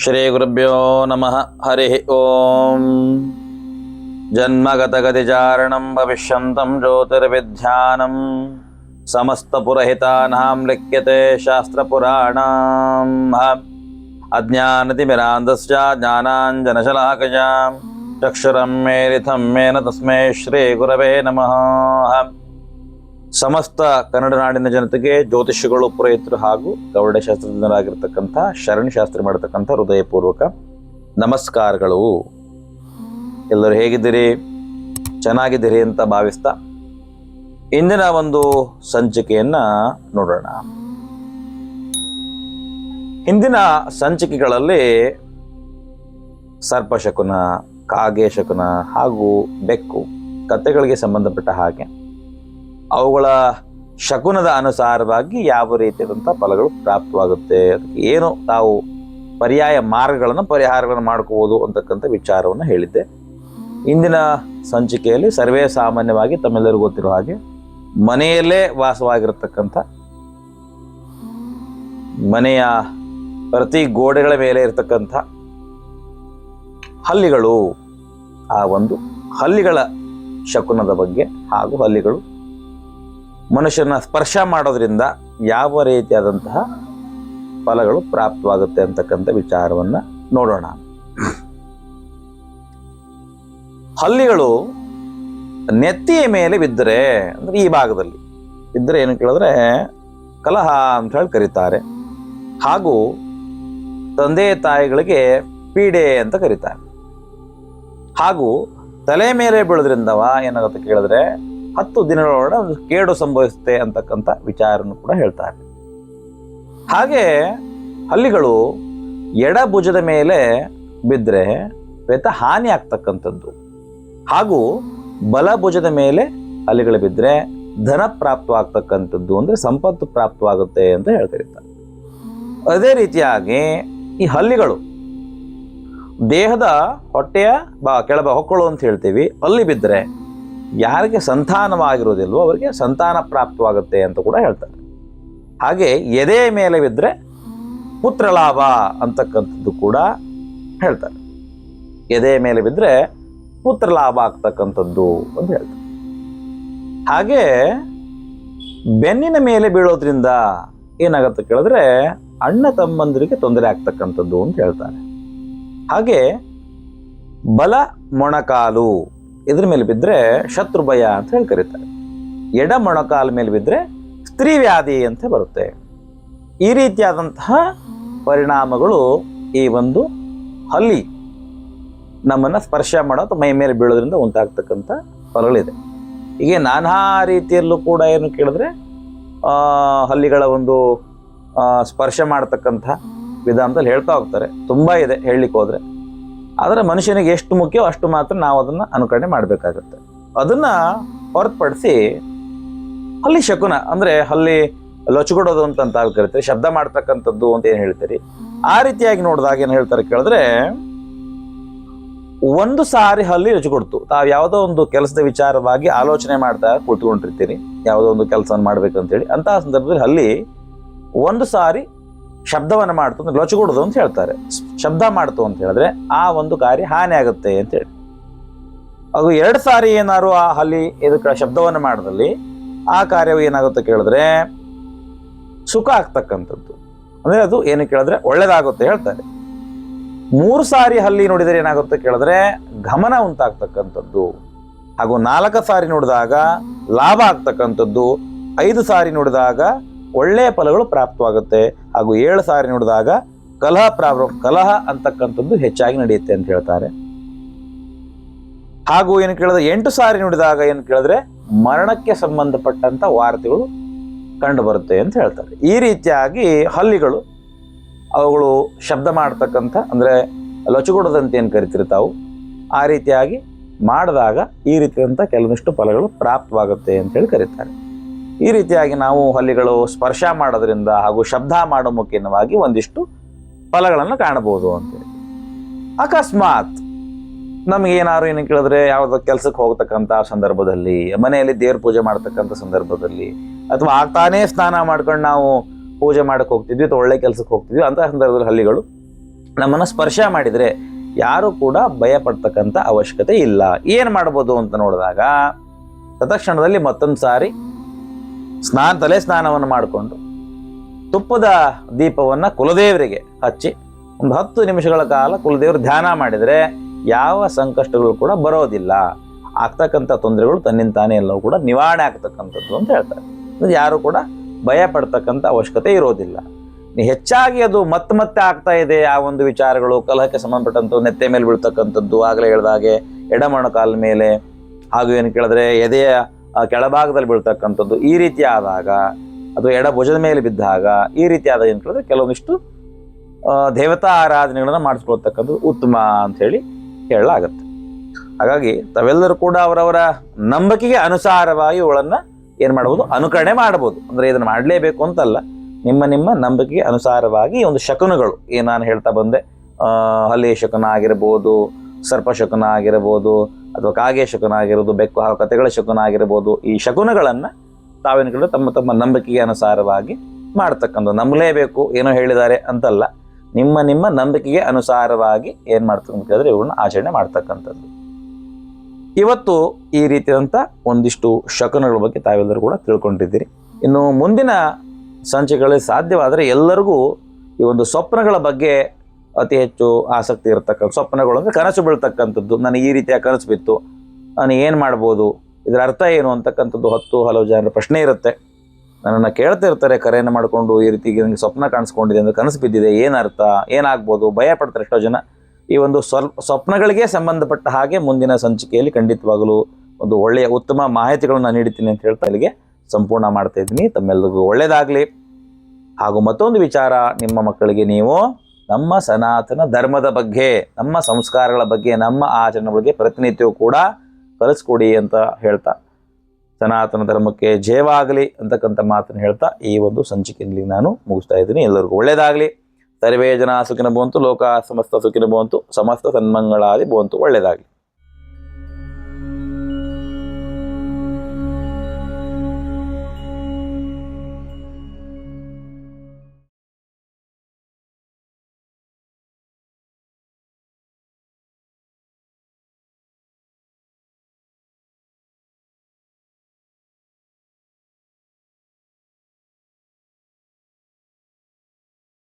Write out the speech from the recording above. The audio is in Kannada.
श्रीगुरुभ्यो नमः। हरिः ॐ जन्मगतगतिचारणं भविष्यन्तं ज्योतिर्विध्यानं समस्तपुरहितानां लिख्यते शास्त्रपुराणाम्। अज्ञानतिमिरान्धश्च ज्ञानाञ्जनशलाकजां चक्षुरं मेलिथं मेन तस्मै श्रीगुरवे नमः। ಸಮಸ್ತ ಕನ್ನಡ ನಾಡಿನ ಜನತೆಗೆ ಜ್ಯೋತಿಷಿಗಳು ಪುರೋಹಿತರು ಹಾಗೂ ಗೌಡಶಾಸ್ತ್ರಜ್ಞರಾಗಿರ್ತಕ್ಕಂಥ ಶರಣಿ ಶಾಸ್ತ್ರಿ ಮಾಡತಕ್ಕಂಥ ಹೃದಯಪೂರ್ವಕ ನಮಸ್ಕಾರಗಳು. ಎಲ್ಲರೂ ಹೇಗಿದ್ದೀರಿ? ಚೆನ್ನಾಗಿದ್ದೀರಿ ಅಂತ ಭಾವಿಸ್ತಾ ಇಂದಿನ ಒಂದು ಸಂಚಿಕೆಯನ್ನು ನೋಡೋಣ. ಹಿಂದಿನ ಸಂಚಿಕೆಗಳಲ್ಲಿ ಸರ್ಪಶಕುನ ಕಾಗೆ ಶಕುನ ಹಾಗೂ ಬೆಕ್ಕು ಕಥೆಗಳಿಗೆ ಸಂಬಂಧಪಟ್ಟ ಹಾಗೆ. ಅವುಗಳ ಶಕುನದ ಅನುಸಾರವಾಗಿ ಯಾವ ರೀತಿಯಾದಂಥ ಫಲಗಳು ಪ್ರಾಪ್ತವಾಗುತ್ತೆ? ಅದಕ್ಕೆ ಏನು ತಾವು ಪರ್ಯಾಯ ಮಾರ್ಗಗಳನ್ನು, ಪರಿಹಾರಗಳನ್ನು ಮಾಡ್ಕೋಬೋದು ಅಂತಕ್ಕಂಥ ವಿಚಾರವನ್ನು ಹೇಳಿದ್ದೆ. ಇಂದಿನ ಸಂಚಿಕೆಯಲ್ಲಿ ಸರ್ವೇ ಸಾಮಾನ್ಯವಾಗಿ ತಮ್ಮೆಲ್ಲರಿಗೂ ಗೊತ್ತಿರೋ ಹಾಗೆ ಮನೆಯಲ್ಲೇ ವಾಸವಾಗಿರತಕ್ಕಂಥ ಮನೆಯ ಪ್ರತಿ ಗೋಡೆಗಳ ಮೇಲೆ ಇರತಕ್ಕಂಥ ಹಲ್ಲಿಗಳು ಆ ಒಂದು ಹಲ್ಲಿಗಳ ಶಕುನದ ಬಗ್ಗೆ ಹಾಗೂ ಹಲ್ಲಿಗಳು ಮನುಷ್ಯನ ಸ್ಪರ್ಶ ಮಾಡೋದ್ರಿಂದ ಯಾವ ರೀತಿಯಾದಂತಹ ಫಲಗಳು ಪ್ರಾಪ್ತವಾಗುತ್ತೆ ಅಂತಕ್ಕಂಥ ವಿಚಾರವನ್ನ ನೋಡೋಣ. ಹಲ್ಲಿಗಳು ನೆತ್ತಿಯ ಮೇಲೆ ಬಿದ್ದರೆ, ಅಂದ್ರೆ ಈ ಭಾಗದಲ್ಲಿ ಬಿದ್ದರೆ ಏನು ಕೇಳಿದ್ರೆ ಕಲಹ ಅಂತ ಹೇಳಿ ಕರೀತಾರೆ. ಹಾಗೂ ತಂದೆ ತಾಯಿಗಳಿಗೆ ಪೀಡೆ ಅಂತ ಕರೀತಾರೆ. ಹಾಗೂ ತಲೆ ಮೇಲೆ ಬೀಳೋದ್ರಿಂದವ ಏನಾಗುತ್ತೆ ಕೇಳಿದ್ರೆ ಹತ್ತು ದಿನಗಳೊಳಗೆ ಒಂದು ಕೇಡು ಸಂಭವಿಸುತ್ತೆ ಅಂತಕ್ಕಂಥ ವಿಚಾರವನ್ನು ಕೂಡ ಹೇಳ್ತಾರೆ. ಹಾಗೆ ಹಲ್ಲಿಗಳು ಎಡ ಭುಜದ ಮೇಲೆ ಬಿದ್ದರೆ ವೆತ ಹಾನಿ ಆಗ್ತಕ್ಕಂಥದ್ದು. ಹಾಗೂ ಬಲ ಭುಜದ ಮೇಲೆ ಹಲ್ಲಿಗಳು ಬಿದ್ದರೆ ಧನ ಪ್ರಾಪ್ತವಾಗ್ತಕ್ಕಂಥದ್ದು ಅಂದರೆ ಸಂಪತ್ತು ಪ್ರಾಪ್ತವಾಗುತ್ತೆ ಅಂತ ಹೇಳ್ತಿರ್ತಾರೆ. ಅದೇ ರೀತಿಯಾಗಿ ಈ ಹಲ್ಲಿಗಳು ದೇಹದ ಹೊಟ್ಟೆಯ ಬಾ ಕೆಳಬ ಹೊಕ್ಕಳು ಅಂತ ಹೇಳ್ತೀವಿ. ಅಲ್ಲಿ ಬಿದ್ದರೆ ಯಾರಿಗೆ ಸಂತಾನವಾಗಿರೋದಿಲ್ವೋ ಅವರಿಗೆ ಸಂತಾನ ಪ್ರಾಪ್ತವಾಗುತ್ತೆ ಅಂತ ಕೂಡ ಹೇಳ್ತಾರೆ. ಹಾಗೆ ಎದೆ ಮೇಲೆ ಬಿದ್ದರೆ ಪುತ್ರ ಲಾಭ ಅಂತಕ್ಕಂಥದ್ದು ಕೂಡ ಹೇಳ್ತಾರೆ. ಎದೆ ಮೇಲೆ ಬಿದ್ದರೆ ಪುತ್ರ ಲಾಭ ಆಗ್ತಕ್ಕಂಥದ್ದು ಅಂತ ಹೇಳ್ತಾರೆ. ಹಾಗೆ ಬೆನ್ನಿನ ಮೇಲೆ ಬೀಳೋದ್ರಿಂದ ಏನಾಗುತ್ತೆ ಕೇಳಿದ್ರೆ ಅಣ್ಣ ತಮ್ಮಂದಿರಿಗೆ ತೊಂದರೆ ಆಗ್ತಕ್ಕಂಥದ್ದು ಅಂತ ಹೇಳ್ತಾರೆ. ಹಾಗೆ ಬಲ ಮೊಣಕಾಲು ಇದ್ರ ಮೇಲೆ ಬಿದ್ದರೆ ಶತ್ರು ಭಯ ಅಂತ ಹೇಳಿ ಕರೀತಾರೆ. ಎಡ ಮೊಣಕಾಲ ಮೇಲೆ ಬಿದ್ದರೆ ಸ್ತ್ರೀ ವ್ಯಾಧಿ ಅಂತ ಬರುತ್ತೆ. ಈ ರೀತಿಯಾದಂತಹ ಪರಿಣಾಮಗಳು ಈ ಒಂದು ಹಲ್ಲಿ ನಮ್ಮನ್ನು ಸ್ಪರ್ಶ ಮಾಡೋ ಮೈ ಮೇಲೆ ಬೀಳೋದ್ರಿಂದ ಉಂಟಾಗ್ತಕ್ಕಂಥ ಫಲಗಳಿದೆ. ಹೀಗೆ ನಾನಾ ರೀತಿಯಲ್ಲೂ ಕೂಡ ಏನು ಕೇಳಿದ್ರೆ ಹಲ್ಲಿಗಳ ಒಂದು ಸ್ಪರ್ಶ ಮಾಡ್ತಕ್ಕಂಥ ವಿಧಾನದಲ್ಲಿ ಹೇಳ್ತಾ ಹೋಗ್ತಾರೆ. ತುಂಬ ಇದೆ ಹೇಳಲಿಕ್ಕೆ ಹೋದ್ರೆ ಆದರೆ ಮನುಷ್ಯನಿಗೆ ಎಷ್ಟು ಮುಖ್ಯವೋ ಅಷ್ಟು ಮಾತ್ರ ನಾವು ಅದನ್ನು ಅನುಕರಣೆ ಮಾಡಬೇಕಾಗುತ್ತೆ. ಅದನ್ನ ಹೊರತುಪಡಿಸಿ ಹಲ್ಲಿ ಶಕುನ, ಅಂದ್ರೆ ಹಲ್ಲಿ ಲೊಚಗೊಡೋದು ಅಂತ ಅಂತ ಕರಿತಾರೆ, ಶಬ್ದ ಮಾಡ್ತಕ್ಕಂಥದ್ದು ಅಂತ ಏನು ಹೇಳ್ತೀರಿ? ಆ ರೀತಿಯಾಗಿ ನೋಡಿದಾಗ ಏನು ಹೇಳ್ತಾರೆ ಕೇಳಿದ್ರೆ, ಒಂದು ಸಾರಿ ಹಲ್ಲಿ ರುಚಿಕೊಡ್ತು ತಾವು ಯಾವುದೋ ಒಂದು ಕೆಲಸದ ವಿಚಾರವಾಗಿ ಆಲೋಚನೆ ಮಾಡ್ತಾ ಕುಳಿತುಕೊಂಡಿರ್ತೀರಿ ಯಾವುದೋ ಒಂದು ಕೆಲಸವನ್ನು ಮಾಡ್ಬೇಕಂತೇಳಿ. ಅಂತಹ ಸಂದರ್ಭದಲ್ಲಿ ಹಲ್ಲಿ ಒಂದು ಸಾರಿ ಶಬ್ದವನ್ನು ಮಾಡ್ತು ಅಂದ್ರೆ ಲೊಚಗೊಡೋದು ಅಂತ ಹೇಳ್ತಾರೆ. ಶಬ್ದ ಮಾಡ್ತು ಅಂತ ಹೇಳಿದ್ರೆ ಆ ಒಂದು ಕಾರ್ಯ ಹಾನಿ ಆಗುತ್ತೆ ಅಂತ ಹೇಳಿ. ಅದು ಎರಡು ಸಾರಿ ಏನಾದ್ರು ಆ ಹಲ್ಲಿ ಇದಕ್ಕೆ ಶಬ್ದವನ್ನು ಮಾಡಿದಲ್ಲಿ ಆ ಕಾರ್ಯವು ಏನಾಗುತ್ತೆ ಕೇಳಿದ್ರೆ ಸುಖ ಆಗ್ತಕ್ಕಂಥದ್ದು. ಅಂದ್ರೆ ಅದು ಏನು ಕೇಳಿದ್ರೆ ಒಳ್ಳೇದಾಗುತ್ತೆ ಹೇಳ್ತಾರೆ. ಮೂರು ಸಾರಿ ಹಲ್ಲಿ ನೋಡಿದರೆ ಏನಾಗುತ್ತೆ ಕೇಳಿದ್ರೆ ಗಮನ ಉಂಟಾಗ್ತಕ್ಕಂಥದ್ದು. ಹಾಗೂ ನಾಲ್ಕು ಸಾರಿ ನೋಡಿದಾಗ ಲಾಭ ಆಗ್ತಕ್ಕಂಥದ್ದು. ಐದು ಸಾರಿ ನೋಡಿದಾಗ ಒಳ್ಳೆಯ ಫಲಗಳು ಪ್ರಾಪ್ತವಾಗುತ್ತೆ. ಹಾಗೂ ಏಳು ಸಾರಿ ನೋಡಿದಾಗ ಕಲಹ ಪ್ರಾರ ಕಲಹ ಅಂತಕ್ಕಂಥದ್ದು ಹೆಚ್ಚಾಗಿ ನಡೆಯುತ್ತೆ ಅಂತ ಹೇಳ್ತಾರೆ. ಹಾಗೂ ಏನು ಕೇಳಿದ್ರೆ ಎಂಟು ಸಾರಿ ನೋಡಿದಾಗ ಏನು ಕೇಳಿದ್ರೆ ಮರಣಕ್ಕೆ ಸಂಬಂಧಪಟ್ಟಂತ ವಾರ್ತೆಗಳು ಕಂಡು ಬರುತ್ತೆ ಅಂತ ಹೇಳ್ತಾರೆ. ಈ ರೀತಿಯಾಗಿ ಹಲ್ಲಿಗಳು ಅವುಗಳು ಶಬ್ದ ಮಾಡ್ತಕ್ಕಂಥ ಅಂದ್ರೆ ಲೊಚಗುಡದಂತೆ ಏನು ಕರಿತಿರ್ತಾವು, ಆ ರೀತಿಯಾಗಿ ಮಾಡಿದಾಗ ಈ ರೀತಿಯಾದಂಥ ಕೆಲವೊಂದಿಷ್ಟು ಫಲಗಳು ಪ್ರಾಪ್ತವಾಗುತ್ತೆ ಅಂತೇಳಿ ಕರೀತಾರೆ. ಈ ರೀತಿಯಾಗಿ ನಾವು ಹಲ್ಲಿಗಳು ಸ್ಪರ್ಶ ಮಾಡೋದ್ರಿಂದ ಹಾಗೂ ಶಬ್ದ ಮಾಡೋ ಮುಖೇನವಾಗಿ ಒಂದಿಷ್ಟು ಫಲಗಳನ್ನು ಕಾಣಬಹುದು ಅಂತೇಳಿ ಅಕಸ್ಮಾತ್ ನಮ್ಗೆ ಏನಾದ್ರು ಏನು ಕೇಳಿದ್ರೆ ಯಾವುದೋ ಕೆಲಸಕ್ಕೆ ಹೋಗ್ತಕ್ಕಂಥ ಸಂದರ್ಭದಲ್ಲಿ, ಮನೆಯಲ್ಲಿ ದೇವ್ರ ಪೂಜೆ ಮಾಡ್ತಕ್ಕಂಥ ಸಂದರ್ಭದಲ್ಲಿ, ಅಥವಾ ಆಗ್ತಾನೇ ಸ್ನಾನ ಮಾಡ್ಕೊಂಡು ನಾವು ಪೂಜೆ ಮಾಡಕ್ಕೆ ಹೋಗ್ತಿದ್ವಿ, ಅಥವಾ ಒಳ್ಳೆ ಕೆಲಸಕ್ಕೆ ಹೋಗ್ತಿದ್ವಿ ಅಂತ ಸಂದರ್ಭದಲ್ಲಿ ಹಲ್ಲಿಗಳು ನಮ್ಮನ್ನು ಸ್ಪರ್ಶ ಮಾಡಿದರೆ ಯಾರು ಕೂಡ ಭಯ ಪಡ್ತಕ್ಕಂಥ ಅವಶ್ಯಕತೆ ಇಲ್ಲ. ಏನು ಮಾಡ್ಬೋದು ಅಂತ ನೋಡಿದಾಗ, ತತ್ಕ್ಷಣದಲ್ಲಿ ಮತ್ತೊಂದು ಸಾರಿ ಸ್ನಾನ ತಲೆ ಸ್ನಾನವನ್ನು ಮಾಡಿಕೊಂಡು ತುಪ್ಪದ ದೀಪವನ್ನು ಕುಲದೇವರಿಗೆ ಹಚ್ಚಿ ಒಂದು ಹತ್ತು ನಿಮಿಷಗಳ ಕಾಲ ಕುಲದೇವರು ಧ್ಯಾನ ಮಾಡಿದರೆ ಯಾವ ಸಂಕಷ್ಟಗಳು ಕೂಡ ಬರೋದಿಲ್ಲ. ಆಗ್ತಕ್ಕಂಥ ತೊಂದರೆಗಳು ತನ್ನಿಂತಾನೇ ಎಲ್ಲವೂ ಕೂಡ ನಿವಾರಣೆ ಆಗ್ತಕ್ಕಂಥದ್ದು ಅಂತ ಹೇಳ್ತಾರೆ. ಯಾರು ಕೂಡ ಭಯ ಪಡ್ತಕ್ಕಂಥ ಅವಶ್ಯಕತೆ ಇರೋದಿಲ್ಲ. ಹೆಚ್ಚಾಗಿ ಅದು ಮತ್ತೆ ಮತ್ತೆ ಆಗ್ತಾ ಇದೆ. ಆ ಒಂದು ವಿಚಾರಗಳು ಕಲಹಕ್ಕೆ ಸಂಬಂಧಪಟ್ಟಂಥ ನೆತ್ತೆ ಮೇಲೆ ಬೀಳ್ತಕ್ಕಂಥದ್ದು, ಆಗಲೇ ಹೇಳಿದಾಗೆ ಎಡಮಣ ಕಾಲ ಮೇಲೆ. ಹಾಗೂ ಏನು ಕೇಳಿದ್ರೆ ಎದೆಯ ಕೆಳಭಾಗದಲ್ಲಿ ಬೀಳ್ತಕ್ಕಂಥದ್ದು ಈ ರೀತಿ ಆದಾಗ ಅದು ಎಡ ಭುಜದ ಮೇಲೆ ಬಿದ್ದಾಗ ಈ ರೀತಿ ಆದಾಗ ಏನು ಕೇಳಿದ್ರೆ ಕೆಲವೊಂದಿಷ್ಟು ದೇವತಾ ಆರಾಧನೆಗಳನ್ನು ಮಾಡಿಸ್ಕೊಳ್ತಕ್ಕಂಥದ್ದು ಉತ್ತಮ ಅಂತ ಹೇಳಿ ಹೇಳಲಾಗತ್ತೆ. ಹಾಗಾಗಿ ತಾವೆಲ್ಲರೂ ಕೂಡ ಅವರವರ ನಂಬಿಕೆಗೆ ಅನುಸಾರವಾಗಿ ಇವುಗಳನ್ನು ಏನು ಮಾಡ್ಬೋದು, ಅನುಕರಣೆ ಮಾಡ್ಬೋದು. ಅಂದರೆ ಇದನ್ನು ಮಾಡಲೇಬೇಕು ಅಂತಲ್ಲ, ನಿಮ್ಮ ನಿಮ್ಮ ನಂಬಿಕೆಗೆ ಅನುಸಾರವಾಗಿ ಒಂದು ಶಕುನಗಳು. ಏನು ನಾನು ಹೇಳ್ತಾ ಬಂದೆ ಹಲ್ಲಿ ಶಕುನ ಆಗಿರ್ಬೋದು ಸರ್ಪ ಶಕುನ ಆಗಿರ್ಬೋದು ಅಥವಾ ಕಾಗೆ ಶಕುನ ಆಗಿರ್ಬೋದು ಬೆಕ್ಕು ಹಾಗೂ ಕಥೆಗಳ ಶಕುನ ಆಗಿರ್ಬೋದು ಈ ಶಕುನಗಳನ್ನು ತಾವೇನು ತಮ್ಮ ತಮ್ಮ ನಂಬಿಕೆಗೆ ಅನುಸಾರವಾಗಿ ಮಾಡ್ತಕ್ಕಂಥ ನಂಬಲೇಬೇಕು, ಏನೋ ಹೇಳಿದ್ದಾರೆ ಅಂತಲ್ಲ, ನಿಮ್ಮ ನಿಮ್ಮ ನಂಬಿಕೆಗೆ ಅನುಸಾರವಾಗಿ ಏನು ಮಾಡ್ತಕ್ಕಂಥ ಅಂತ ಕೇಳಿದ್ರೆ ಇವುಗಳನ್ನ ಆಚರಣೆ ಮಾಡ್ತಕ್ಕಂಥದ್ದು. ಇವತ್ತು ಈ ರೀತಿಯಾದಂಥ ಒಂದಿಷ್ಟು ಶಕುನಗಳ ಬಗ್ಗೆ ತಾವೆಲ್ಲರೂ ಕೂಡ ತಿಳ್ಕೊಂಡಿದ್ದೀರಿ. ಇನ್ನು ಮುಂದಿನ ಸಂಚಿಕೆಗಳಲ್ಲಿ ಸಾಧ್ಯವಾದರೆ ಎಲ್ಲರಿಗೂ ಈ ಒಂದು ಸ್ವಪ್ನಗಳ ಬಗ್ಗೆ ಅತಿ ಹೆಚ್ಚು ಆಸಕ್ತಿ ಇರತಕ್ಕಂಥ ಸ್ವಪ್ನಗಳು ಅಂದರೆ ಕನಸು ಬೀಳ್ತಕ್ಕಂಥದ್ದು. ನನಗೆ ಈ ರೀತಿಯ ಕನಸು ಬಿತ್ತು. ನಾನು ಏನು ಮಾಡ್ಬೋದು? ಇದರ ಅರ್ಥ ಏನು ಅಂತಕ್ಕಂಥದ್ದು ಹತ್ತು ಹಲವು ಜನರ ಪ್ರಶ್ನೆ ಇರುತ್ತೆ. ನನ್ನನ್ನು ಕೇಳ್ತಿರ್ತಾರೆ, ಕರೆಯನ್ನು ಮಾಡಿಕೊಂಡು ಈ ರೀತಿ ನನಗೆ ಸ್ವಪ್ನ ಕಾಣಿಸ್ಕೊಂಡಿದೆ ಅಂದರೆ ಕನಸು ಬಿದ್ದಿದೆ, ಏನು ಅರ್ಥ? ಏನಾಗ್ಬೋದು ಭಯ ಪಡ್ತಾರೆ ಎಷ್ಟೋ ಜನ. ಈ ಒಂದು ಸ್ವಲ್ಪ ಸ್ವಪ್ನಗಳಿಗೆ ಸಂಬಂಧಪಟ್ಟ ಹಾಗೆ ಮುಂದಿನ ಸಂಚಿಕೆಯಲ್ಲಿ ಖಂಡಿತವಾಗಲೂ ಒಂದು ಒಳ್ಳೆಯ ಉತ್ತಮ ಮಾಹಿತಿಗಳನ್ನು ನೀಡ್ತೀನಿ ಅಂತ ಹೇಳ್ತಾ ಅಲ್ಲಿಗೆ ಸಂಪೂರ್ಣ ಮಾಡ್ತಾ ಇದ್ದೀನಿ. ತಮ್ಮೆಲ್ಲರಿಗೂ ಒಳ್ಳೆಯದಾಗಲಿ ಹಾಗೂ ಮತ್ತೊಂದು ವಿಚಾರ, ನಿಮ್ಮ ಮಕ್ಕಳಿಗೆ ನೀವು ನಮ್ಮ ಸನಾತನ ಧರ್ಮದ ಬಗ್ಗೆ, ನಮ್ಮ ಸಂಸ್ಕಾರಗಳ ಬಗ್ಗೆ, ನಮ್ಮ ಆಚರಣೆ ಬಗ್ಗೆ ಪ್ರತಿನಿತ್ಯವೂ ಕೂಡ ಕಲಿಸ್ಕೊಡಿ ಅಂತ ಹೇಳ್ತಾ, ಸನಾತನ ಧರ್ಮಕ್ಕೆ ಜಯವಾಗಲಿ ಅಂತಕ್ಕಂಥ ಮಾತನ್ನು ಹೇಳ್ತಾ ಈ ಒಂದು ಸಂಚಿಕೆಯಲ್ಲಿ ನಾನು ಮುಗಿಸ್ತಾ ಇದ್ದೀನಿ. ಎಲ್ಲರಿಗೂ ಒಳ್ಳೆಯದಾಗಲಿ ಸರ್ವೇ ಜನ ಸುಖಿನ ಬಂತು ಲೋಕ ಸಮಸ್ತ ಸುಖಿನ ಬಂತು ಸಮಸ್ತ ಸನ್ಮಂಗಳಾದಿ ಬಂತು ಒಳ್ಳೆಯದಾಗಲಿ